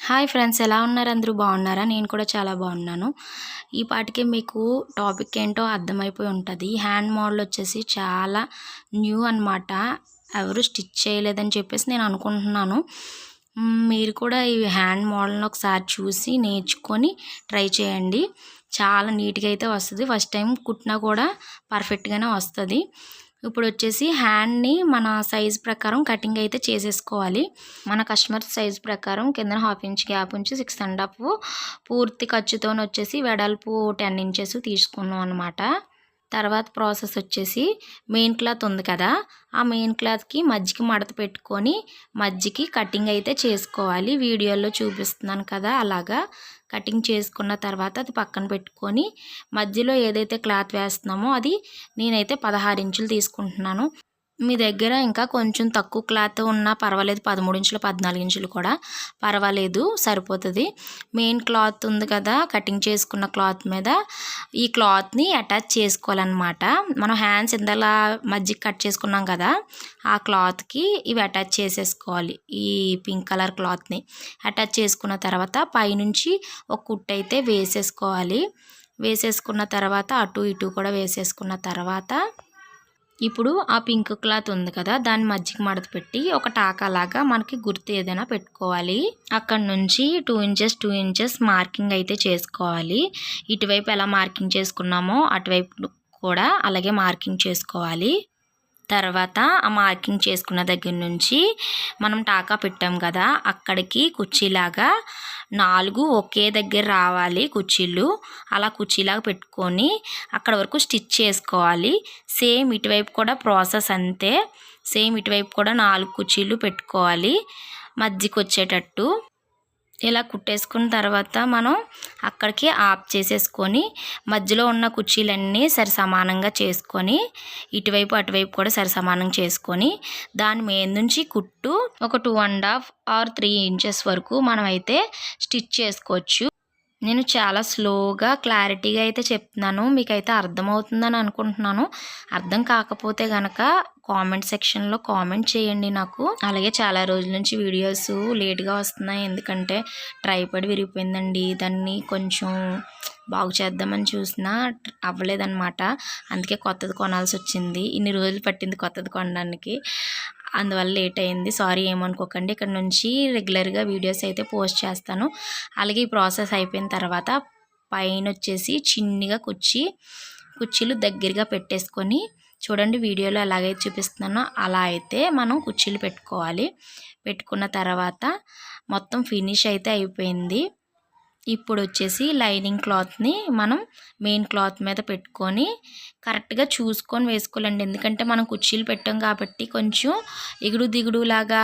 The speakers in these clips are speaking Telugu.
హాయ్ ఫ్రెండ్స్ ఎలా ఉన్నారు? అందరూ బాగున్నారా? నేను కూడా చాలా బాగున్నాను. ఈ పాటికే మీకు టాపిక్ ఏంటో అర్థమైపోయి ఉంటుంది. హ్యాండ్ మోడల్ వచ్చేసి చాలా న్యూ అన్నమాట. ఎవరు స్టిచ్ చేయలేదని చెప్పేసి నేను అనుకుంటున్నాను. మీరు కూడా ఈ హ్యాండ్ మోడల్ని ఒకసారి చూసి నేర్చుకొని ట్రై చేయండి. చాలా నీట్గా అయితే వస్తుంది. ఫస్ట్ టైం కుట్టినా కూడా పర్ఫెక్ట్గానే వస్తుంది. ఇప్పుడు వచ్చేసి హ్యాండ్ని మన సైజ్ ప్రకారం కటింగ్ అయితే చేసేసుకోవాలి. మన కస్టమర్ సైజ్ ప్రకారం కింద హాఫ్ ఇంచ్ గ్యాప్ ఉంచి సిక్స్ అండ్ హాఫ్ పూర్తి ఖర్చుతో వచ్చేసి వెడల్పు టెన్ ఇంచెస్ తీసుకున్నాం అనమాట తర్వాత ప్రాసెస్ వచ్చేసి మెయిన్ క్లాత్ ఉంది కదా ఆ మెయిన్ క్లాత్కి మజ్జికి మడత పెట్టుకొని మజ్జికి కటింగ్ అయితే చేసుకోవాలి. వీడియోలో చూపిస్తున్నాను కదా అలాగా. కటింగ్ చేసుకున్న తర్వాత అది పక్కన పెట్టుకొని మధ్యలో ఏదైతే క్లాత్ వేస్తున్నామో అది నేనైతే పదహారు ఇంచులు తీసుకుంటున్నాను. మీ దగ్గర ఇంకా కొంచెం తక్కువ క్లాత్ ఉన్నా పర్వాలేదు పదమూడు ఇంచులు పద్నాలుగు ఇంచులు కూడా. పర్వాలేదు సరిపోతుంది. మెయిన్ క్లాత్ ఉంది కదా కటింగ్ చేసుకున్న క్లాత్ మీద. ఈ క్లాత్ని అటాచ్ చేసుకోవాలన్నమాట. మనం హ్యాండ్స్ ఇందలా మజ్జిగ కట్ చేసుకున్నాం కదా ఆ క్లాత్కి ఇవి అటాచ్ చేసేసుకోవాలి ఈ పింక్ కలర్ క్లాత్ని. అటాచ్ చేసుకున్న తర్వాత పైనుంచి ఒక కుట్టు అయితే వేసేసుకోవాలి. వేసేసుకున్న తర్వాత అటు ఇటు కూడా వేసేసుకున్న తర్వాత ఇప్పుడు ఆ పింక్ క్లాత్ ఉంది కదా దాన్ని మధ్యకి మడత పెట్టి ఒక టాకా లాగా మనకి గుర్తు ఏదైనా పెట్టుకోవాలి. అక్కడ నుంచి two inches two inches marking అయితే చేసుకోవాలి. ఇటువైపు ఎలా మార్కింగ్ చేసుకున్నామో అటువైపు కూడా అలాగే మార్కింగ్ చేసుకోవాలి. తర్వాత ఆ మార్కింగ్ చేసుకున్న దగ్గర నుంచి మనం టాకా పెట్టాం కదా అక్కడికి కుర్చీలాగా నాలుగు ఒకే దగ్గర రావాలి కుర్చీలు. అలా కుర్చీలాగా పెట్టుకొని అక్కడ వరకు స్టిచ్ చేసుకోవాలి. సేమ్ ఇటువైపు కూడా ప్రాసెస్ అంతే. సేమ్ ఇటువైపు కూడా నాలుగు కుర్చీలు పెట్టుకోవాలి. మధ్యకి వచ్చేటట్టు ఇలా కుట్టేసుకున్న తర్వాత మనం అక్కడికి ఆఫ్ చేసేసుకొని మధ్యలో ఉన్న కుర్చీలన్నీ సరి సమానంగా చేసుకొని ఇటువైపు అటువైపు కూడా సరి సమానం చేసుకొని దాని మీద నుంచి కుట్టు ఒక two and half or three inches వరకు మనం అయితే స్టిచ్ చేసుకోవచ్చు. నేను చాలా స్లోగా క్లారిటీగా అయితే చెప్తున్నాను. మీకైతే అర్థమవుతుందని అనుకుంటున్నాను. అర్థం కాకపోతే గనక కామెంట్ సెక్షన్లో కామెంట్ చేయండి నాకు. అలాగే చాలా రోజుల నుంచి వీడియోస్ లేట్గా వస్తున్నాయి. ఎందుకంటే ట్రైపడ్ విరిగిపోయిందండి. దాన్ని కొంచెం బాగు చేద్దామని చూసినా అవ్వలేదన్నమాట. అందుకే కొత్తది కొనాల్సి వచ్చింది. ఇన్ని రోజులు పట్టింది కొత్తది కొనడానికి. అందువల్ల లేట్ అయింది. సారీ ఏమనుకోకండి. ఇక్కడ నుంచి రెగ్యులర్గా వీడియోస్ అయితే పోస్ట్ చేస్తాను. అలాగే ఈ ప్రాసెస్ అయిపోయిన తర్వాత పైన వచ్చేసి చిన్నగా కుర్చీ కుర్చీలు దగ్గరగా పెట్టేసుకొని చూడండి వీడియోలో ఎలాగైతే చూపిస్తున్నానో అలా అయితే మనం కుర్చీలు పెట్టుకోవాలి. పెట్టుకున్న తర్వాత మొత్తం ఫినిష్ అయితే అయిపోయింది. ఇప్పుడు వచ్చేసి లైనింగ్ క్లాత్ని మనం మెయిన్ క్లాత్ మీద పెట్టుకొని కరెక్ట్గా చూసుకొని వేసుకోవాలండి. ఎందుకంటే మనం కుర్చీలు పెట్టాం కాబట్టి కొంచెం ఎగుడు దిగుడు లాగా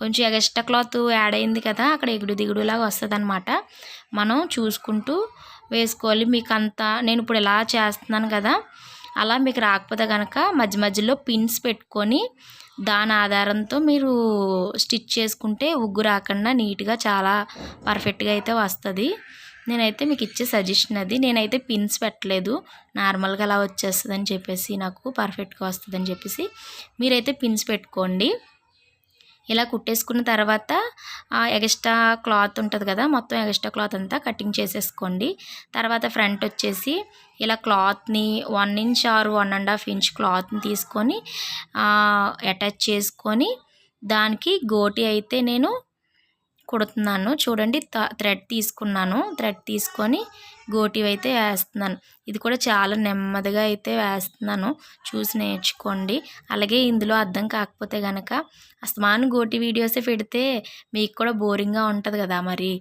కొంచెం ఎగస్ట్రా క్లాత్ యాడ్ అయింది కదా అక్కడ ఎగుడు దిగుడు లాగా వస్తుంది అనమాట మనం చూసుకుంటూ వేసుకోవాలి. మీకు అంతా నేను ఇప్పుడు ఇలా చేస్తున్నాను కదా అలా మీకు రాకపోతే కనుక మధ్య మధ్యలో పిన్స్ పెట్టుకొని దాని ఆధారంతో మీరు స్టిచ్ చేసుకుంటే ఉగ్గు రాకుండా నీట్గా చాలా పర్ఫెక్ట్గా అయితే వస్తుంది. నేనైతే మీకు ఇచ్చే సజెషన్ అది. నేనైతే పిన్స్ పెట్టలేదు. నార్మల్గా అలా వచ్చేస్తుందని చెప్పేసి నాకు పర్ఫెక్ట్గా వస్తుందని చెప్పేసి మీరైతే పిన్స్ పెట్టుకోండి. ఇలా కుట్టేసుకున్న తర్వాత ఎగస్ట్రా క్లాత్ ఉంటుంది కదా మొత్తం ఎగస్ట్రా క్లాత్ అంతా కటింగ్ చేసేసుకోండి. తర్వాత ఫ్రంట్ వచ్చేసి ఇలా క్లాత్ని one inch or one and half inch క్లాత్ని తీసుకొని అటాచ్ చేసుకొని దానికి గోటి అయితే నేను కుడుతున్నాను. చూడండి థ్రెడ్ తీసుకున్నాను. థ్రెడ్ తీసుకొని గోటివి అయితే వేస్తున్నాను. ఇది కూడా చాలా నెమ్మదిగా అయితే వేస్తున్నాను. చూసి నేర్చుకోండి. అలాగే ఇందులో అర్థం కాకపోతే కనుక అస్తమాను గోటి వీడియోసే పెడితే మీకు కూడా బోరింగ్గా ఉంటుంది కదా మరి.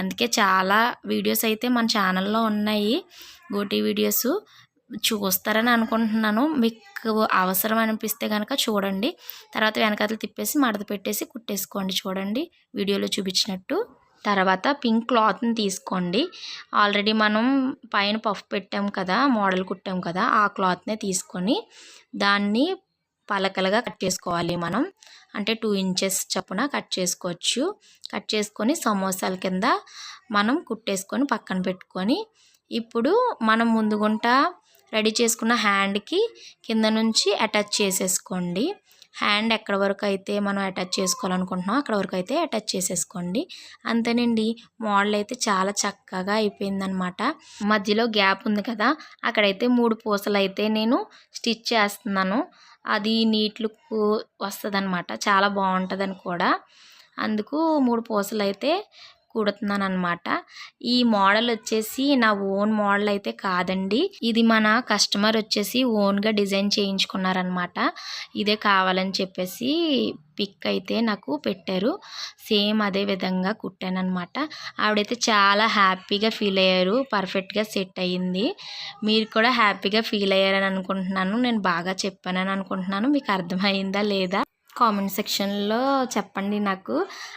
అందుకే చాలా వీడియోస్ అయితే మన ఛానల్లో ఉన్నాయి గోటి వీడియోస్. చూస్తారని అనుకుంటున్నాను. మీకు అవసరం అనిపిస్తే కనుక చూడండి. తర్వాత వెనకాతలు తిప్పేసి మడత పెట్టేసి కుట్టేసుకోండి చూడండి. వీడియోలో చూపించినట్టు. తర్వాత పింక్ క్లాత్ని తీసుకోండి. ఆల్రెడీ మనం పైన పఫ్ పెట్టాం కదా మోడల్ కుట్టాం కదా ఆ క్లాత్నే తీసుకొని దాన్ని పలకలుగా కట్ చేసుకోవాలి మనం. అంటే టూ ఇంచెస్ చొప్పున కట్ చేసుకోవచ్చు. కట్ చేసుకొని సమోసాల కింద మనం కుట్టేసుకొని పక్కన పెట్టుకొని ఇప్పుడు మనం ముందుగుంట రెడీ చేసుకున్న హ్యాండ్కి కింద నుంచి అటాచ్ చేసేసుకోండి. హ్యాండ్ ఎక్కడ వరకు అయితే మనం అటాచ్ చేసుకోవాలనుకుంటున్నాం అక్కడ వరకు అయితే అటాచ్ చేసేసుకోండి. అంతేనండి మోడల్ అయితే చాలా చక్కగా అయిపోయిందనమాట మధ్యలో గ్యాప్ ఉంది కదా అక్కడైతే మూడు పూసలు అయితే నేను స్టిచ్ చేస్తున్నాను. అది నీట్ లుక్ వస్తుంది చాలా బాగుంటుందని కూడా. అందుకు మూడు పూసలు అయితే కుడుతున్నాను అనమాట ఈ మోడల్ వచ్చేసి నా ఓన్ మోడల్ అయితే కాదండి. ఇది మన కస్టమర్ వచ్చేసి ఓన్గా డిజైన్ చేయించుకున్నారనమాట ఇదే కావాలని చెప్పేసి పిక్ అయితే నాకు పెట్టారు. సేమ్ అదే విధంగా కుట్టాను అనమాట ఆవిడైతే చాలా హ్యాపీగా ఫీల్ అయ్యారు. పర్ఫెక్ట్గా సెట్ అయ్యింది. మీరు కూడా హ్యాపీగా ఫీల్ అయ్యారని అనుకుంటున్నాను. నేను బాగా చెప్పానని అనుకుంటున్నాను. మీకు అర్థమైందా లేదా? కామెంట్ సెక్షన్లో చెప్పండి నాకు.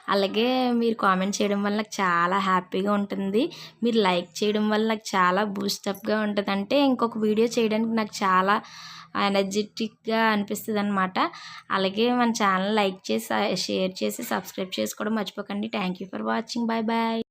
అలాగే మీరు కామెంట్ చేయడం వల్ల నాకు చాలా హ్యాపీగా ఉంటుంది. మీరు లైక్ చేయడం వల్ల నాకు చాలా బూస్టప్గా ఉంటుంది అంటే ఇంకొక వీడియో చేయడానికి నాకు చాలా ఎనర్జెటిక్గా అనిపిస్తుంది అనమాట అలాగే మన ఛానల్ లైక్ చేసి షేర్ చేసి సబ్స్క్రైబ్ చేసుకోవడం మర్చిపోకండి. Thank you for watching. Bye bye.